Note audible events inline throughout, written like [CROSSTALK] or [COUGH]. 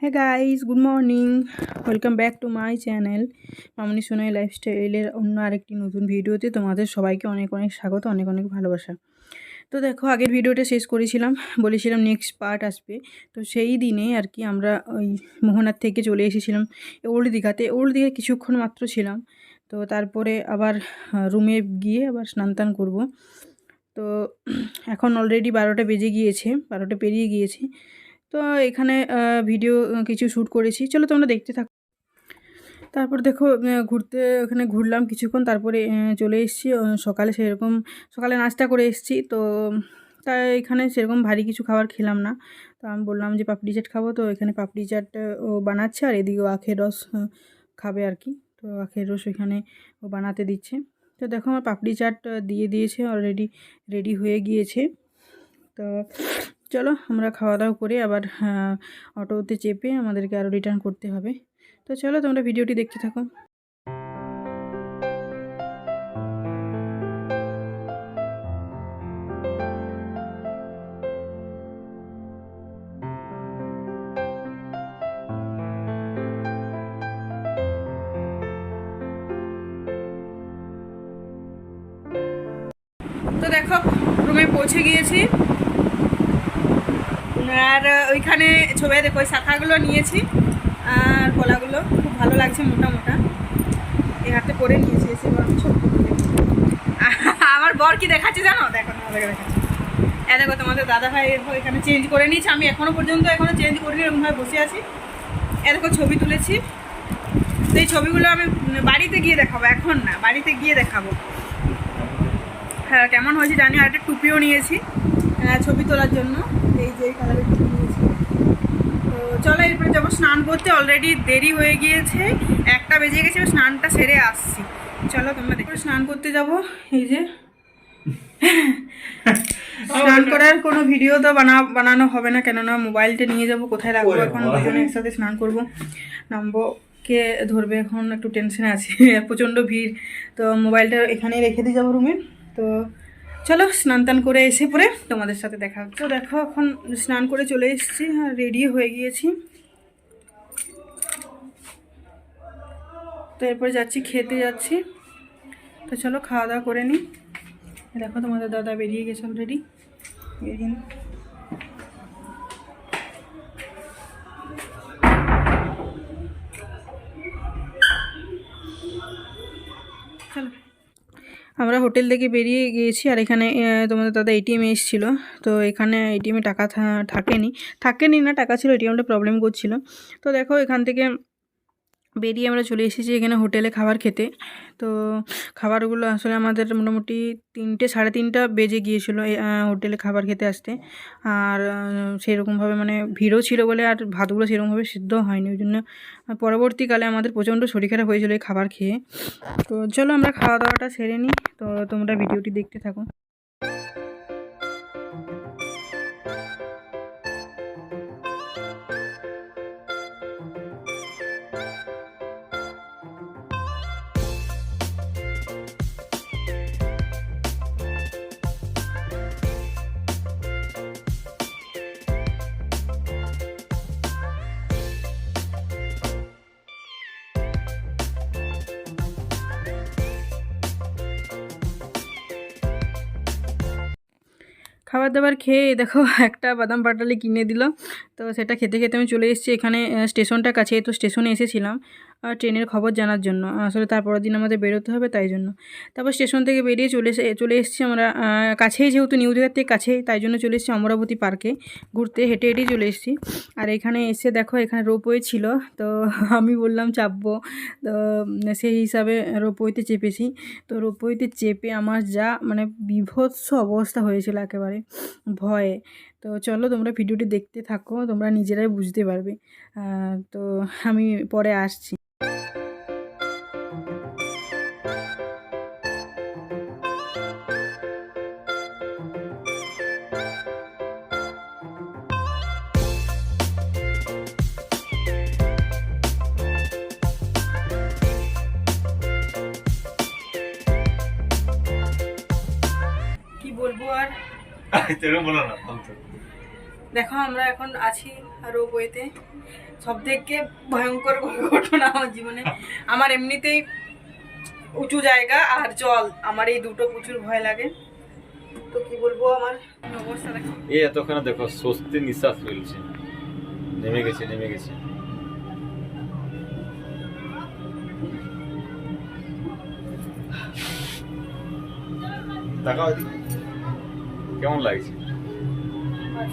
হ্যাঁ guys good morning welcome back to my channel Mamoni Sonai লাইফস্টাইলের অন্য আরেকটি নতুন ভিডিওতে তোমাদের সবাইকে অনেক অনেক স্বাগত, অনেক অনেক ভালোবাসা। তো দেখো, আগের ভিডিওটা শেষ করেছিলাম, বলেছিলাম নেক্সট পার্ট আসবে। তো সেই দিনে আর কি আমরা ওই মোহনার থেকে চলে এসেছিলাম ওল্ড দীঘাতে। ওল্ড দীঘায় কিছুক্ষণ মাত্র ছিলাম। তো তারপরে আবার রুমে গিয়ে আবার স্নান টান করব। তো এখন অলরেডি বারোটা বেজে গিয়েছে, বারোটা পেরিয়ে গিয়েছে। তো এখানে ভিডিও কিছু শ্যুট করেছি। চলো তোমরা দেখতে থাকো। তারপর দেখো ঘুরতে, ওখানে ঘুরলাম কিছুক্ষণ, তারপরে চলে এসেছি। সকালে সেরকম, সকালে নাস্তা করে এসেছি। তো তাই এখানে সেরকম ভারী কিছু খাবার খেলাম না। তো আমি বললাম যে পাপড়ি চাট খাব। তো এখানে পাপড়ি চাট ও বানাচ্ছে, আর এদিকে আখের রস খাবে আর কি। তো আখের রস এখানে ও বানাতে দিচ্ছে। তো দেখো আমার পাপড়ি চাট দিয়ে দিয়েছে অলরেডি রেডি হয়ে গিয়েছে। তো চলো আমরা খাওয়া দাওয়া করে আবার অটোতে চেপে আমাদেরকে আরও রিটার্ন করতে হবে। তো চলো তোমরা ভিডিওটি দেখতে থাকো। তো দেখো, রুমে পৌঁছে গিয়েছি। আর ওইখানে ছবি, দেখো, ওই শাখাগুলো নিয়েছি। আর কলাগুলো খুব ভালো লাগছে মোটা মোটা। এই হাতে করে নিয়েছি, এসে [LAUGHS] আমার বর কি দেখাচ্ছে জানো? দেখো দেখাচ্ছি। দেখো, তোমাদের দাদা ভাই এখানে চেঞ্জ করে নিয়েছে। আমি এখনও পর্যন্ত এখনও চেঞ্জ করিনি এরকমভাবে বসে আছি। এ দেখো, ছবি তুলেছি। তো এই ছবিগুলো আমি বাড়িতে গিয়ে দেখাবো, এখন না, বাড়িতে গিয়ে দেখাবো। হ্যাঁ কেমন হয়েছে জানি, আর একটা টুপিও নিয়েছি। ছবি তোলার জন্য। এই যে কালারের নিয়েছি। তো চলো এরপরে যাব স্নান করতে। অলরেডি দেরি হয়ে গিয়েছে। একটা বেজে গেছে স্নানটা সেরে আসছি। চলো তোমরা দেখো স্নান করতে যাব। এই যে। [LAUGHS] স্নান করার কোনো ভিডিও তো বানা বানানো হবে না কেননা মোবাইলটা নিয়ে যাব। কোথায় রাখব এখন? দুজনে একসাথে স্নান করব। নামবো কে ধরবে এখন একটু টেনশনে আছি। [LAUGHS] প্রচণ্ড ভিড়। তো মোবাইলটা এখানে রেখে দিয়ে যাব রুমে তো চলো স্নান টান করে এসে পরে তোমাদের সাথে দেখা হচ্ছে দেখো, এখন স্নান করে চলে এসেছি আর রেডি হয়ে গিয়েছি। তো এরপরে যাচ্ছি, খেতে যাচ্ছি। তো চলো, খাওয়া দাওয়া করে নিই। দেখো, তোমাদের দাদা বেরিয়ে গেছে অলরেডি বেরিয়ে আমরা হোটেল থেকে বেরিয়ে গিয়েছি আর এখানে তোমাদের দাদা এটিএম এসেছিল। তো এখানে এটিএমে টাকা থাকেনি। থাকেনি না, টাকা ছিল এটিএমটা প্রবলেম করছিল। তো দেখো এখান থেকে বেরিয়ে আমরা চলে এসেছি এখানে হোটেলে খাবার খেতে। তো খাবারগুলো আসলে আমাদের মোটামুটি তিনটে, সাড়ে তিনটা বেজে গিয়েছিল হোটেলে খাবার খেতে আসতে। আর সেরকমভাবে মানে ভিড়ও ছিল বলে আর ভাতগুলো সেরকমভাবে সিদ্ধ হয়নি। ওই জন্য পরবর্তীকালে আমাদের প্রচণ্ড শরীর খারাপ হয়েছিল এই খাবার খেয়ে। তো চলো আমরা খাওয়া দাওয়াটা সেরে নিই। তো তোমরা ভিডিওটি দেখতে থাকো। খাবার দাবার খেয়ে, দেখো, [LAUGHS] একটা বাদাম পাটালি কিনে দিল। তো সেটা খেতে খেতে আমি চলে এসেছি এখানে স্টেশনটা কাছে তো স্টেশনে এসেছিলাম। ট্রেনের খবর জানার জন্য। আসলে তারপরের দিন আমাদের বেরোতে হবে, তাই জন্য। তারপর স্টেশন থেকে বেরিয়ে চলে এসে, চলে এসেছি আমরা কাছেই যেহেতু নিউ দিঘার থেকে কাছেই, তাই জন্য চলে এসেছি অমরাবতী পার্কে। ঘুরতে হেঁটে হেঁটেই চলে এসেছি। আর এখানে এসে দেখো, এখানে রোপওয়ে ছিল, তো [LAUGHS] আমি বললাম চাপবো। তো সেই হিসাবে রোপওয়েতে চেপেছি। তো রোপওয়েতে চেপে আমার যা মানে বিভৎস অবস্থা হয়েছিল একেবারে। ভয়ে। তো চলো তোমরা ভিডিওটি দেখতে থাকো তোমরা নিজেরাই বুঝতে পারবে। তো আমি পরে আসছি। কি বলব আর? তেরো বলো না ফালতু দেখো আমরা এখন আছি রোপওয়েতে। সব থেকে ভয়ঙ্কর ঘটনা আমার জীবনে। আমার এমনিতেই উঁচু জায়গা আর জল। আমার এই দুটো প্রচুর ভয় লাগে। তো কি বলব আমার? অবস্থা দেখো। এই এতক্ষণে দেখো স্বস্তি নিঃশ্বাস ফেলছে। নেমে গেছে নেমে গেছে। তাকাও কেমন লাগছে? আমার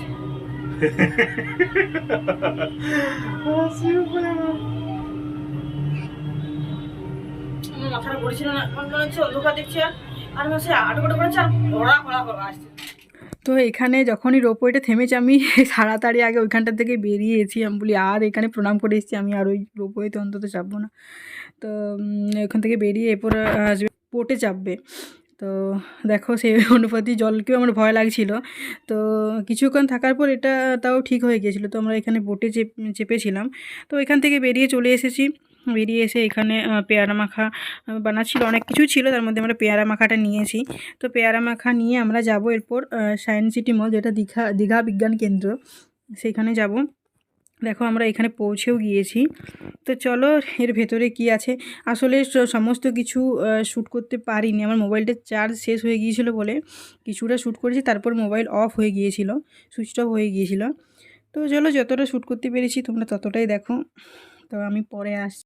তো এখানে যখনই রোপওয়েটা থেমেছে, আমি [LAUGHS] তাড়াতাড়ি আগে ওইখানটা থেকে বেরিয়েছি। আমি বলি, আর এখানে প্রণাম করে এসেছি, আমি আর ওই রোপওয়েতে অন্তত চাপবো না। তো ওখান থেকে বেরিয়ে এরপর আসবে পোটে চাপবে তো দেখো সেই [LAUGHS] অনুপাতি জলকেও আমার ভয় লাগছিল। তো কিছুক্ষণ থাকার পর এটা তাও ঠিক হয়ে গিয়েছিল। তো আমরা এখানে বোটে চেপ, চেপেছিলাম। তো এখান থেকে বেরিয়ে চলে এসেছি। বেরিয়ে এসে এখানে পেয়ারা মাখা বানাচ্ছিল। অনেক কিছু ছিল। তার মধ্যে আমরা পেয়ারা মাখাটা নিয়েছি। তো পেয়ারা মাখা নিয়ে আমরা যাব এরপর সায়েন্স সিটি মল যেটা দীঘা দীঘা বিজ্ঞান কেন্দ্র, সেখানে যাব। দেখো আমরা এখানে পৌঁছেও গিয়েছি। তো চলো, এর ভেতরে কি আছে? আসলে সমস্ত কিছু শ্যুট করতে পারিনি। আমার মোবাইলটা চার্জ শেষ হয়ে গিয়েছিল বলে কিছুটা শ্যুট করেছি, তারপর মোবাইল অফ হয়ে গিয়েছিল সুইচ অফ হয়ে গিয়েছিল। তো চলো, যতটা শ্যুট করতে পেরেছি তোমরা ততটাই দেখো। তো আমি পরে আসছি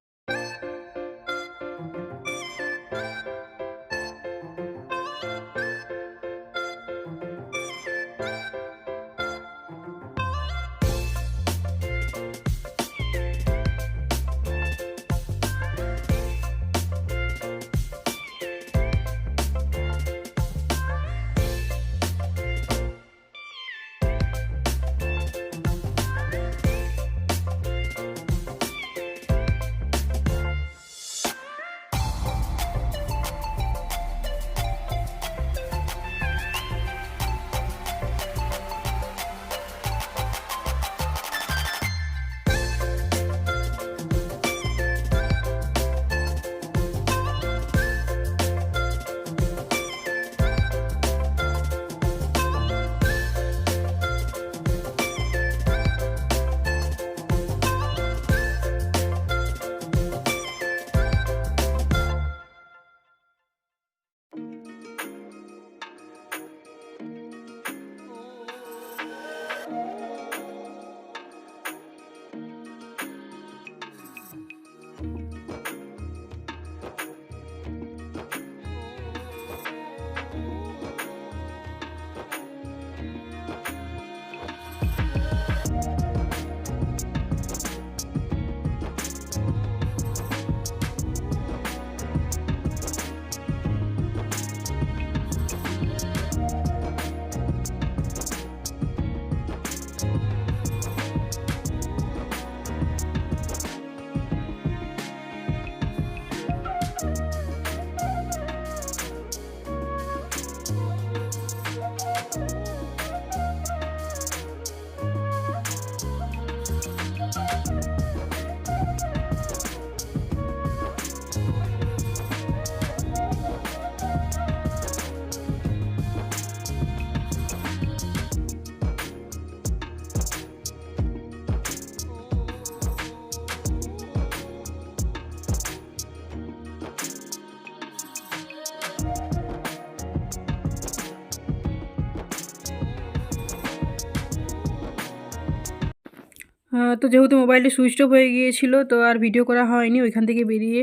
তো যেহেতু মোবাইলটি সুইচ অফ হয়ে গিয়েছিল, তো আর ভিডিও করা হয়নি। ওইখান থেকে বেরিয়ে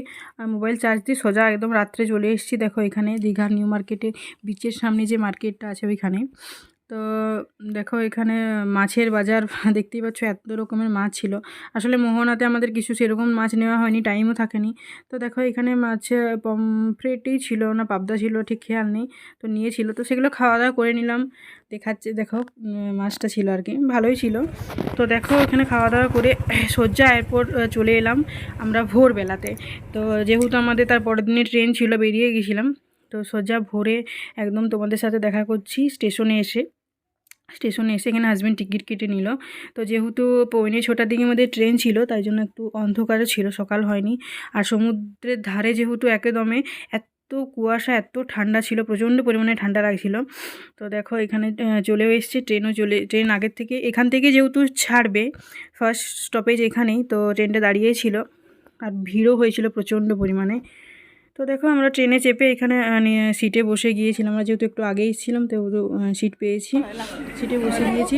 মোবাইল চার্জ দিয়ে সোজা একদম রাত্রে চলে এসেছি। দেখো এখানে দীঘার নিউ মার্কেটে বিচের সামনে যে মার্কেটটা আছে ওইখানে। তো দেখো এখানে মাছের বাজার [LAUGHS] দেখতেই পাচ্ছ এত রকমের মাছ ছিল। আসলে মোহনাতে আমাদের কিছু সেরকম মাছ নেওয়া হয়নি টাইমও থাকেনি। তো দেখো এখানে মাছ পমফ্রেটই ছিল না, পাবদা ছিল, ঠিক খেয়াল নেই। তো নিয়েছিল। তো সেগুলো খাওয়া দাওয়া করে নিলাম। দেখাচ্ছে, দেখো মাছটা ছিল আর কি। ভালোই ছিল। তো দেখো এখানে খাওয়া দাওয়া করে [CLEARS THROAT] সজ্জা এয়ারপোর্ট চলে এলাম আমরা ভোরবেলাতে। তো যেহেতু আমাদের তার পরের দিনে ট্রেন ছিল, বেরিয়ে গেছিলাম। তো সজ্জা ভোরে একদম তোমাদের সাথে দেখা করছি স্টেশনে এসে। স্টেশনে এসে এখানে হাজব্যান্ড টিকিট কেটে নিল। তো যেহেতু পৌনে ছটার দিকে আমাদের ট্রেন ছিল, তাই জন্য একটু অন্ধকারও ছিল, সকাল হয়নি। আর সমুদ্রের ধারে যেহেতু একদমে এত কুয়াশা, এত ঠান্ডা ছিল, প্রচণ্ড পরিমাণে ঠান্ডা লাগছিল। তো দেখো এখানে চলেও এসছে ট্রেনও চলে ট্রেন আগের থেকে, এখান থেকে যেহেতু ছাড়বে ফার্স্ট স্টপেজ এখানেই, তো ট্রেনটা দাঁড়িয়েই ছিল। আর ভিড়ও হয়েছিল প্রচণ্ড পরিমাণে। তো দেখো, আমরা ট্রেনে চেপে এখানে সিটে বসে গিয়েছিলাম। আমরা যেহেতু একটু আগেই ছিলাম তো সিট পেয়েছি। সিটে বসে গিয়েছি।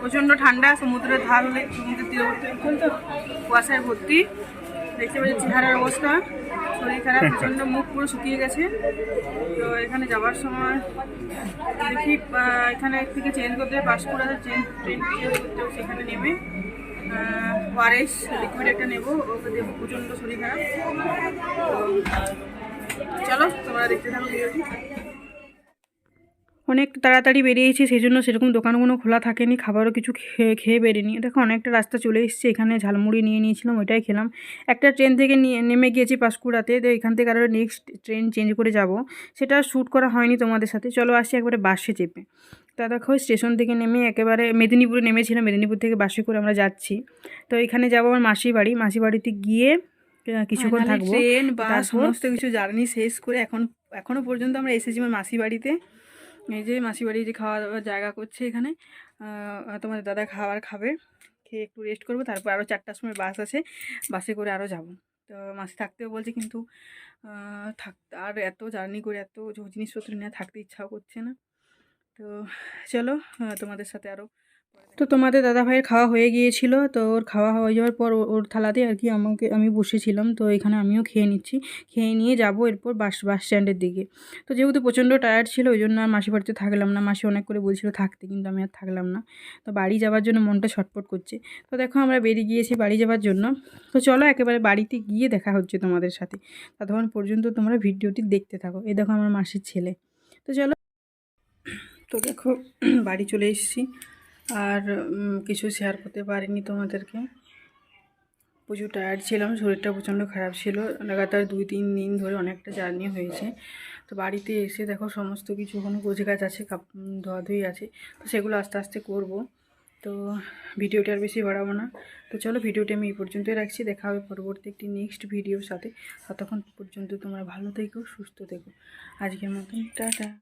প্রচণ্ড ঠান্ডা, সমুদ্রের ধার সমুদ্রের তীরবর্তী, কুয়াশায় ভর্তি। দেখতে পাচ্ছি চেহারার অবস্থা। শরীর খারাপ প্রচণ্ড মুখ পুরো শুকিয়ে গেছে। তো এখানে যাওয়ার সময় দেখি এখানে থেকে চেঞ্জ করতে পাসপোর্ট আছে চেঞ্জ ট্রেন চেঞ্জ করতে সেখানে নেমে ওয়ারেস লিকুইড একটা নেব ওকে দেবো প্রচণ্ড শরীর খারাপ। তো চলো তোমরা দেখতে থাকো ভিডিওটি। অনেক তাড়াতাড়ি বেরিয়েছি সেই জন্য সেরকম দোকানগুলো খোলা থাকেনি খাবারও কিছু খেয়ে খেয়ে বেরিনি। দেখো অনেকটা রাস্তা চলে এসেছে এখানে ঝালমুড়ি নিয়ে নিয়েছিলাম ওইটাই খেলাম। একটা ট্রেন থেকে নিয়ে নেমে গিয়েছি পাঁশকুড়াতে তো এখান থেকে আরও নেক্সট ট্রেন চেঞ্জ করে যাব। সেটা শ্যুট করা হয়নি তোমাদের সাথে চলো আসছি একবারে বাসে চেপে। তা দেখো স্টেশন থেকে নেমে একেবারে মেদিনীপুরে নেমেছিলাম মেদিনীপুর থেকে বাসে করে আমরা যাচ্ছি। তো এখানে যাব আমার মাসির বাড়ি মাসির বাড়িতে গিয়ে কিছুক্ষণ থাকব। ট্রেন বাস সমস্ত সমস্ত কিছু জার্নি শেষ করে এখন এখনও পর্যন্ত আমরা এসেছি আমার মাসি বাড়িতে। এই যে মাসি বাড়ি যে খাওয়া দাওয়ার জায়গা করছে এখানে তোমাদের দাদা খাবার খাবে, খেয়ে একটু রেস্ট করব, তারপর আরও চারটার সময় বাস আছে বাসে করে আরও যাব। তো মাসি থাকতেও বলছে কিন্তু থাক, আর এত জার্নি করে এত জিনিসপত্র নিয়ে থাকতে ইচ্ছাও করছে না। তো চলো তোমাদের সাথে আরও তো তোমাদের দাদা ভাইয়ের খাওয়া হয়ে গিয়েছিল, তো ওর খাওয়া হয়ে যাওয়ার পর ওর থালাতে আর কি আমাকে, আমি বসেছিলাম, তো এখানে আমিও খেয়ে নিচ্ছি। খেয়ে নিয়ে যাব এরপর বাস বাস স্ট্যান্ডের দিকে। তো যেহেতু প্রচণ্ড টায়ার্ড ছিল, ওই জন্য আর মাসি বাড়িতে থাকলাম না। মাসি অনেক করে বলছিল থাকতে, কিন্তু আমি আর থাকলাম না। তো বাড়ি যাওয়ার জন্য মনটা ছটফট করছে। তো দেখো আমরা বেরিয়ে গিয়েছি বাড়ি যাওয়ার জন্য। তো চলো একেবারে বাড়িতে গিয়ে দেখা হচ্ছে তোমাদের সাথে। ততক্ষণ পর্যন্ত তোমরা ভিডিওটি দেখতে থাকো। এই দেখো আমার মাসির ছেলে। তো চলো। তো দেখো, বাড়ি চলে এসেছি। আর কিছু শেয়ার করতে পারিনি তোমাদেরকে। প্রচুর টায়ার্ড ছিলাম, শরীরটা প্রচণ্ড খারাপ ছিল। লাগাতার দুই, তিন দিন ধরে অনেকটা জার্নি হয়েছে। তো বাড়িতে এসে দেখো সমস্ত কিছু ওখানে গোছ গাছ আছে, কাপ ধোয়াধুয়ি আছে, তো সেগুলো আস্তে আস্তে করব। তো ভিডিওটা আর বেশি বাড়াবো না। তো চলো ভিডিওটি আমি এই পর্যন্তই রাখছি। দেখা হবে পরবর্তী একটি নেক্সট ভিডিওর সাথে। ততক্ষণ পর্যন্ত তোমরা ভালো থেকো, সুস্থ থেকো। আজকের মতন, টাটা।